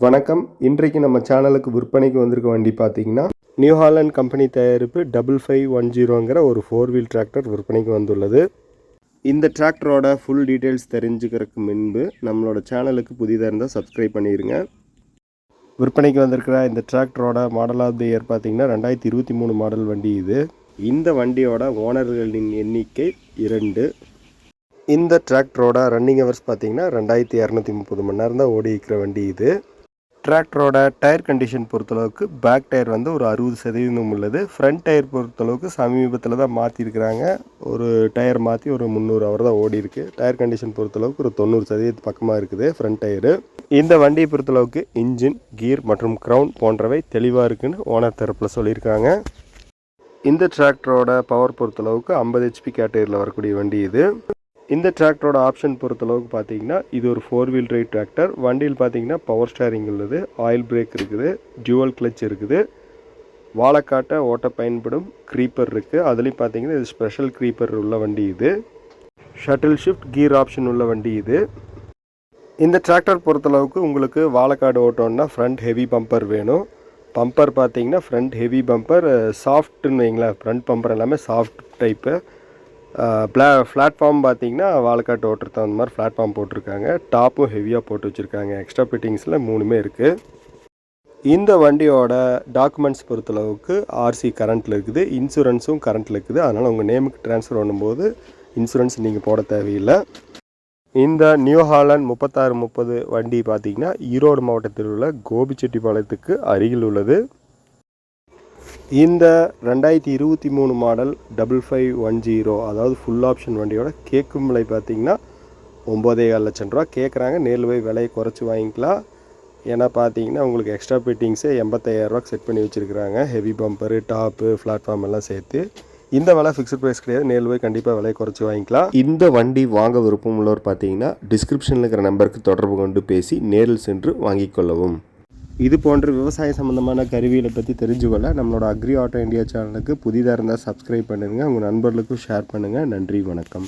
வணக்கம். இன்றைக்கு நம்ம சேனலுக்கு விற்பனைக்கு வந்திருக்க வண்டி பார்த்தீங்கன்னா நியூ ஹாலண்ட் கம்பெனி தயாரிப்பு டபுள் ஃபைவ் ஒன் ஜீரோங்கிற ஒரு ஃபோர் வீல் டிராக்டர் விற்பனைக்கு வந்துள்ளது. இந்த டிராக்டரோட ஃபுல் டீட்டெயில்ஸ் தெரிஞ்சுக்கிறதுக்கு முன்பு நம்மளோட சேனலுக்கு புதிதாக இருந்தால் சப்ஸ்கிரைப் பண்ணிடுங்க விற்பனைக்கு வந்திருக்கிற இந்த டிராக்டரோட மாடல் ஆஃப் தி இயர் பார்த்தீங்கன்னா ரெண்டாயிரத்தி இருபத்தி மூணு மாடல் வண்டி இது. இந்த வண்டியோட ஓனர்களின் எண்ணிக்கை இரண்டு. இந்த டிராக்டரோட ரன்னிங் ஹவர்ஸ் பார்த்தீங்கன்னா ரெண்டாயிரத்தி இரநூத்தி முப்பது மணி நேரம் தான் ஓடி இருக்கிற வண்டி இது. டிராக்டரோட டயர் கண்டிஷன் பொறுத்தளவுக்கு பேக் டயர் வந்து ஒரு அறுபது சதவீதம் உள்ளது. ஃப்ரண்ட் டயர் பொறுத்தளவுக்கு சமீபத்தில் தான் மாற்றிருக்கிறாங்க ஒரு டயர் மாற்றி ஒரு முந்நூறு அவர் தான் ஓடி இருக்கு டயர் கண்டிஷன் பொறுத்தளவுக்கு ஒரு தொண்ணூறு சதவீதத்து பக்கமாக இருக்குது ஃப்ரண்ட் டயரு இந்த வண்டியை பொறுத்தளவுக்கு இன்ஜின் கீர் மற்றும் க்ரௌன் போன்றவை தெளிவாக இருக்குன்னு ஓனர் தரப்பில் சொல்லியிருக்காங்க. இந்த டிராக்டரோட பவர் பொறுத்தளவுக்கு ஐம்பது ஹெச்பி கேட்டகரியில் வரக்கூடிய வண்டி இது. இந்த டிராக்டரோட ஆப்ஷன் பொறுத்தளவுக்கு பார்த்தீங்கன்னா இது ஒரு ஃபோர் வீல் ட்ரைவ் டிராக்டர் வண்டியில் பார்த்தீங்கன்னா பவர் ஸ்டேரிங் உள்ளது ஆயில் பிரேக் இருக்குது டியூவல் கிளச் இருக்குது. வாழைக்காட்டை ஓட்ட பயன்படும் க்ரீப்பர் இருக்குது அதுலேயும் பார்த்தீங்கன்னா இது ஸ்பெஷல் க்ரீப்பர் உள்ள வண்டி இது. ஷட்டில் ஷிஃப்ட் கீர் ஆப்ஷன் உள்ள வண்டி இது. இந்த டிராக்டர் பொறுத்தளவுக்கு உங்களுக்கு வாழைக்காடு ஓட்டோன்னா ஃப்ரண்ட் ஹெவி பம்பர் வேணும். பம்பர் பார்த்தீங்கன்னா ஃப்ரண்ட் ஹெவி பம்பர் சாஃப்ட்டுன்னு வைங்களேன் ஃப்ரண்ட் பம்பர் எல்லாமே சாஃப்ட் டைப்பு பிளா பிளாட்ஃபார்ம் பார்த்தீங்கன்னா வாழைக்காட்டு ஓட்டுறது தகுந்த மாதிரி பிளாட்ஃபார்ம் போட்டிருக்காங்க. டாப்பும் ஹெவியாக போட்டு வச்சுருக்காங்க. எக்ஸ்ட்ரா ஃபிட்டிங்ஸில் மூணுமே இருக்குது இந்த வண்டியோட டாக்குமெண்ட்ஸ் பொறுத்தளவுக்கு ஆர்சி கரண்ட்டில் இருக்குது. இன்சூரன்ஸும் கரண்ட்டில் இருக்குது. அதனால் உங்கள் நேமுக்கு ட்ரான்ஸ்ஃபர் பண்ணும்போது இன்சூரன்ஸ் நீங்கள் போட தேவையில்லை. இந்த நியூ ஹாலண்ட் முப்பத்தாறு முப்பது வண்டி பார்த்தீங்கன்னா ஈரோடு மாவட்டத்தில் உள்ள கோபிச்செட்டிப்பாளையத்துக்கு அருகில் உள்ளது. இந்த ரெண்டாயிரத்தி இருபத்தி மூணு model double five one zero அதாவது ஃபுல் ஆப்ஷன் வண்டியோட கேட்கும் விலை பார்த்தீங்கன்னா ஒம்போதே கால் லட்சம் ரூபா. கேட்குறாங்க நேரில் போய் விலையை குறைச்சி வாங்கிக்கலாம். ஏன்னா பார்த்தீங்கன்னா உங்களுக்கு எக்ஸ்ட்ரா ஃபிட்டிங்ஸே எண்பத்தாயிரரூவாக்கு செட் பண்ணி வச்சுருக்கிறாங்க. ஹெவி பம்பரு டாப்பு பிளாட்ஃபார்ம் எல்லாம் சேர்த்து. இந்த விலை ஃபிக்ஸ்ட் ப்ரைஸ் கிடையாது. நேரில் போய் கண்டிப்பாக விலை குறைச்சி வாங்கிக்கலாம். இந்த வண்டி வாங்க விருப்பம் உள்ளவர் பார்த்தீங்கன்னா டிஸ்கிரிப்ஷனில் இருக்கிற நம்பருக்கு தொடர்பு கொண்டு பேசி நேரில் சென்று வாங்கிக் கொள்ளவும். இது போன்ற விவசாய சம்மந்தமான கருவிகளை பற்றி தெரிஞ்சுக்கொள்ள நம்மளோட அக்ரி ஆட்டோ இந்தியா சேனலுக்கு புதிதாக இருந்தால் சப்ஸ்கிரைப் பண்ணுங்கள் உங்கள் நண்பர்களுக்கும் ஷேர் பண்ணுங்கள் நன்றி வணக்கம்.